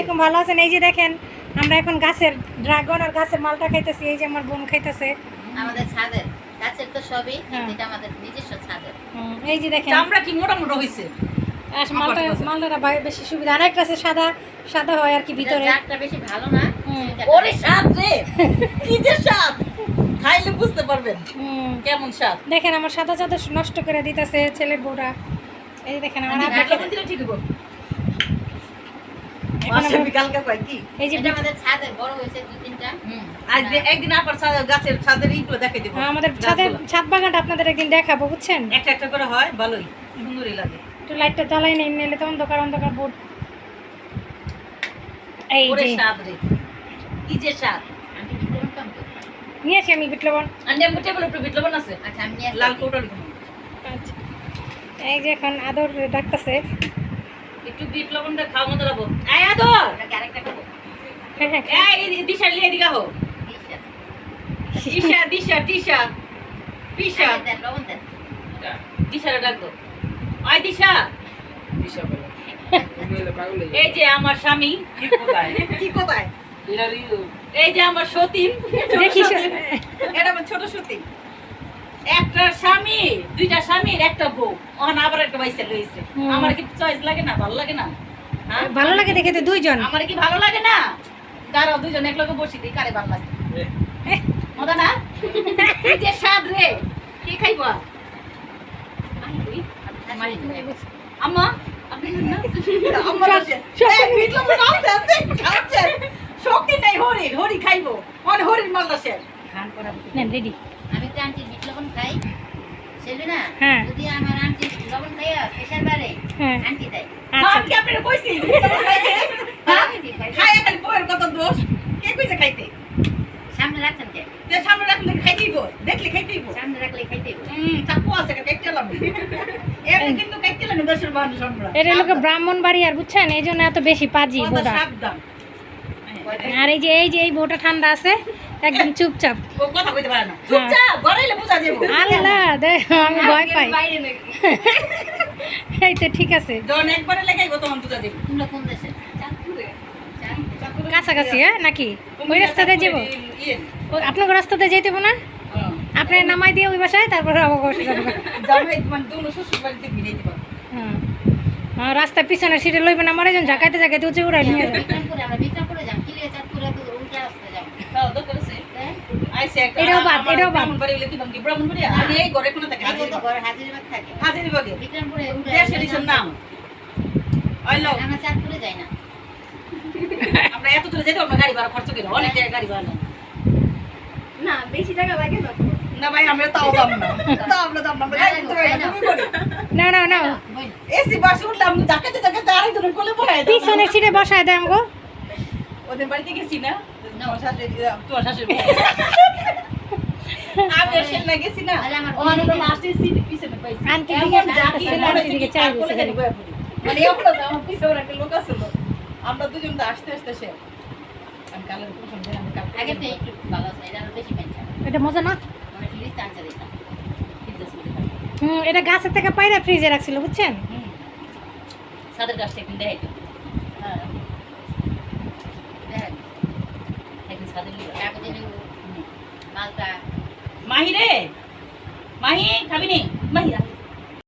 আলাইকুম ভালো আছেন? এই যে দেখেন আমরা এখন গাছের ড্রাগন আর গাছের মালটা খাইতেছি এই যে আমার বোন খাইতেছে। আমাদের ছাদের গাছের তো সবই হ্যাঁ। এটা আমাদের নিজস্ব ছাদের। হুম, এই যে দেখেন। চামড়া কি মোটা মোটা হয়েছে আর মালটা মালটা বাইরে বেশি সুবিধা। আর একটা আছে সাদা সাদা হয় আর কি ভিতরে। জাতটা বেশি ভালো না হুম। ওরে স্বাদ রে! কি যে স্বাদ! খাইলে বুঝতে পারবেন। হুম, কেমন স্বাদ? দেখেন আমার সাদা চাদর নষ্ট করে দিতেছে ছেলের বউরা। এই যে দেখেন আমার বিকেলে দিলে ঠিক হব এখন মাসে আমরা- বিকালকে কয় কি এই যে এটা আমাদের ছাদের বড় হয়েছে দুই তিনটা। আজ দিয়ে একদিন আবার ছাদের- গাছের ছাদের ইগুলো দেখাই দেবো আমাদের ছাদের গাছগুলো। ছাদ বাগানটা আপনাদের একদিন দেখাবো বুঝছেন? একটা একটা করে হয় ভালোই সুন্দরই লাগে। একটু লাইটটা জ্বালাই নেই নিলে তো অন্ধকার অন্ধকার বোর্ড। এই যে। স্বাদ রে। কি যে স্বাদ আমি বিক্রম কম করি। নিয়ে আসি আমি বিপ্লবন আর নেমু টেবিল উপরে বিটলবন আছে? আচ্ছা আমি লাল কৌটার আচ্ছা। এই যে এখন আদর ডাকতেছে। একটু বিটলবনটা খাওয়া মতো রাখব এই আদর। হ্যাঁ হ্যাঁ খাই। এই দিশা লিয়ে দিগা হো দিশা। দিশা দিশা দিশা। পিশা। দিশারে ডাক দো। আয় দিশা। এই যে আমার স্বামী। কি কোথায়? এই যে আমার সতীন। দেখি। এটা আমার ছোট সতীন। একটা স্বামী দুইটা স্বামীর একটা বউ। ওখানে আবার একটা বাইসে লইছে আমার কি চয়েস লাগে না? ভালো লাগে না? হ্যাঁ? ভালো লাগে দেখে তো দুইজন। আমার কি ভালো লাগে না? দাঁড়াও দুজন এক লগে বসি দিই কারে ভালো লাগে। মজা না? এই যে স্বাদ রে। কি খাইবা। আম্মা আপনি খান না? আম্মা বসে। এই, বিটলু আছে, খাচ্ছে। শক্তি নাই হরির হরি খাইবো। মানে হরির মালদা সে খান করা নেন রেডি আমি তো আন্টির বিট লবণ খাই। সেলবি না? হ্যাঁ। যদি আমার আন্টি লবণ খাইয়া প্রেশার বাড়ে হ্যাঁ। আন্টি দেয় আচ্ছা। আমি কইছি হ্যাঁ? খাই খালি বউয়ের কত দোষ? কে কইছে খাইতে? সামনে রাখছেন কে? যে সামনে রাখলে খাইতেইব দেখলে খাইতেইব সামনে রাখলে। হুম চাকু আছে এমনি কিন্তু কেটে এলাম দেশের মানুষ আমরা। এটা লোকে ব্রাহ্মণ বাড়ি আর বুঝছেন? এই জন্য এত বেশি পাজি সাবধান। আর এই যে এই যে এই বউটা ঠান্ডা আছে একদম চুপচাপ। কথা কইতে পারে না। চুপচাপ গড়াইলে বুঝা যাব। আল্লাহ দে আমি ভয় পাই। এই তো ঠিক আছে। যখন একবারে লেগাইবো তখন বুঝা যাব। তোমরা কোন দেশে? কাছাকাছি হ্যাঁ নাকি? ওই রাস্তাতে যাব? ইয়ে, ও- আপনার রাস্তাতে যেতে হব না? হ্যাঁ। আপনার নামাই দিয়ে ওই বাসায় তারপরে হ্যাঁ। রাস্তার পিছনে সিটে লইবে না মরে যান ঝাঁকাইতে ঝাঁকাইতে উঁচু উড়াই নিয়ে যাবে। আমার এত দূরে যেতে পারব গাড়ি ভাড়া খরচ করে, অনেক টাকা গাড়ি ভাড়া না বেশি টাকা লাগে না না ভাই, আমরা তাও যাব না। তাও আমরা যাব না, আমরা গাড়ি না, না। না না এসি বাসে উঠলাম, ধাক্কাতে ধাক্কাতে আরেকজনের কোলে বসায় দাও। পিছনে সিটে বসায় দেয় আমাকে ওদের বাড়িতে গেছি না। আমার মনে। মানে আমার দুজন তো আসতে সে এটা বেশি এটা মজা না? মানে। হুম এটা গাছের থেকে পাইরা ফ্রিজে রাখছিল বুঝছেন? হুম। সাদের গাছটা দেখাইতো হ্যাঁ দেখেন একদিন সাদের লিগা। কাগজে লেবু মালটা মাহি রে মাহি খাবি নি? মাহি